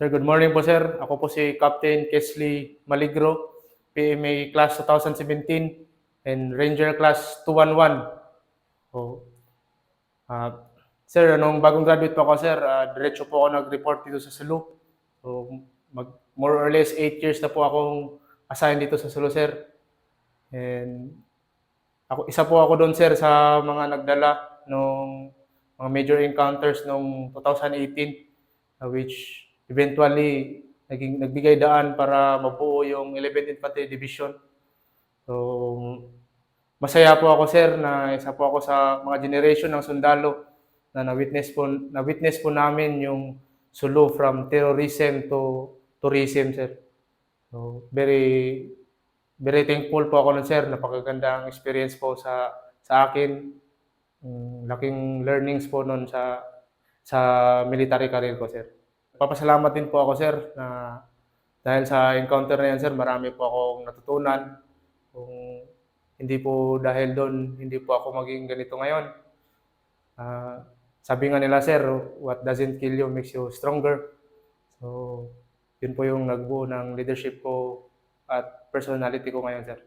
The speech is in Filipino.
Sir, good morning po sir. Ako po si Captain Kesley Maligro, PMA Class 2017 and Ranger Class 211. So, ah, sir, nung bagong graduate po ako sir, ah, diretso po ako nag-report dito sa Sulu. So, mag, more or less 8 years na po akong assigned dito sa Sulu sir. And ako, isa po ako doon sir sa mga nagdala nung mga major encounters nung 2018 uh, which eventually naging nagbigay daan para mabuo yung 11th Infantry Division. So masaya po ako sir na isa po ako sa mga generation ng sundalo na na-witness po na-witness po namin yung Sulu from terrorism to tourism sir. So very very thankful po ako nun sir. Napakagandang experience po sa sa akin. Mm, laking learnings po nun sa sa military career ko sir. Papasalamat din po ako sir na dahil sa encounter na yan sir, marami po akong natutunan. Kung hindi po dahil doon, hindi po ako maging ganito ngayon. Ah, sabi nga nila sir, what doesn't kill you makes you stronger. So, yun po yung nagbuo ng leadership ko at personality ko ngayon sir.